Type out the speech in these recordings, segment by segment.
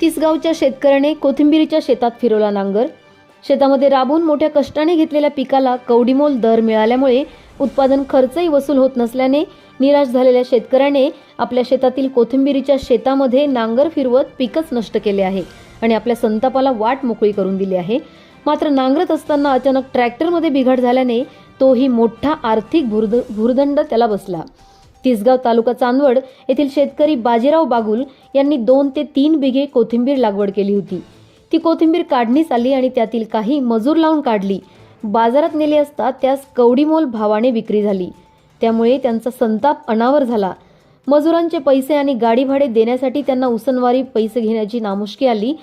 तिसगावच्या शेतकऱ्याने कोथिंबिरीच्या शेतात फिरवला नांगर. शेतामध्ये राबून मोठ्या कष्टाने घेतलेल्या पिकाला कवडीमोल दर मिळाल्यामुळे उत्पादन खर्चही वसूल होत नसल्याने निराश झालेल्या शेतकऱ्याने आपल्या शेतातील कोथिंबिरीच्या शेतामध्ये नांगर फिरवत पिकच नष्ट केले आहे आणि आपल्या संतापाला वाट मोकळी करून दिली आहे. मात्र नांगरत असताना अचानक ट्रॅक्टरमध्ये बिघाड झाल्याने तोही मोठा आर्थिक भुर्द भुर्दंड त्याला बसला. तिसगाव तालुका चांदवड येथील शेतकरी बाजीराव बागुल यांनी दोन ते तीन बिघे कोथिंबीर लागवड केली होती. ती कोथिंबीर काढणीस आली आणि त्यातील काही मजूर लावून काढली. बाजारात नेली असता त्यास कवडीमोल भावाने विक्री झाली. त्यामुळे त्यांचा संताप अनावर झाला. मजुरांचे पैसे आणि गाडी भाडे देण्यासाठी त्यांना उसनवारी पैसे घेण्याची नामुष्की आली.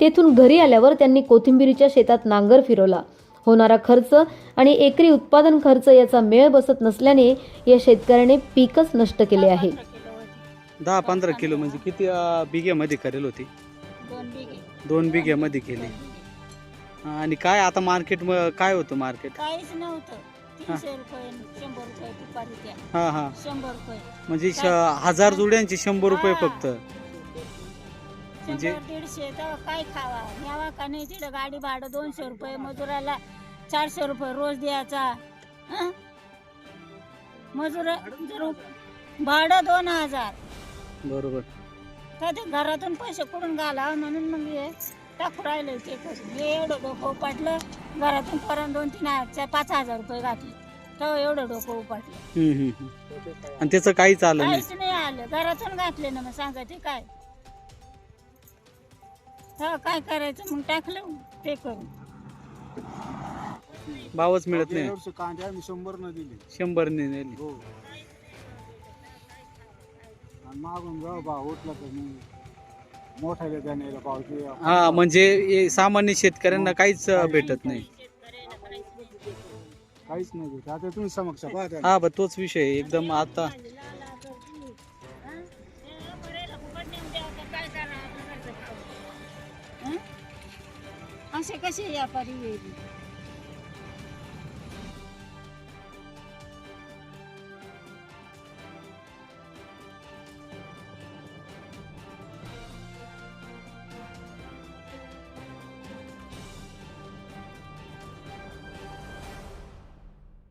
तेथून घरी आल्यावर त्यांनी कोथिंबीरीच्या शेतात नांगर फिरवला. होणारा खर्च आणि एकरी उत्पादन खर्च याचा मेळ बसत नसल्याने या शेतकऱ्याने पीकच नष्ट केले आहे. दहा पंधरा किलो म्हणजे किती बिघ्यामध्ये करेल होती? दोन बिघे दोन बिघ्यामध्ये केली. आणि काय आता मार्केट काय होतं मार्केट काहीच नव्हतं. हा हा. म्हणजे हजार जुड्यांचे शंभर रुपये फक्त. म्हणजे- दीडशे तर काय खावा? न्यावा का नाही? तिथं गाडी भाडं दोनशे रुपये मजुराला चारशे रुपये रोज द्यायचा. हं? मजूर जर भाडं दोन हजार. बरोबर. तर ते घरातून पैसे कुठून घाला म्हणून मग हे टाकू राहिले ते करून हे एवढं डोकं उपाटलं घरातून परत दोन तीन हजार पाच हजार रुपये घातले. तर एवढं डोकं उपाटलं. हम्म, हम्म, हम्म. आणि त्याचं काहीच आलं नाही. काहीच नाही आलं. घरातून घातले ना मग सांगा ते काय. हा काय करायचं? मग टाकलं ते करून. भावच मिळत गेल्या नाही. वर्षी कांदे आम्ही शंभर न दिले. शंभर ने नेली. हो. आणि मागून जाऊ भाव उठला तर मी मोठ्याला जाण्याला भाव ते हा म्हणजे हे सामान्य शेतकऱ्यांना काहीच अं, भेटत नाही. काहीच नाही भेटत. आता तुम्ही समक्ष पाहता. हा बा तोच विषय आहे. एकदम आता असे कसे व्यापारी येईल?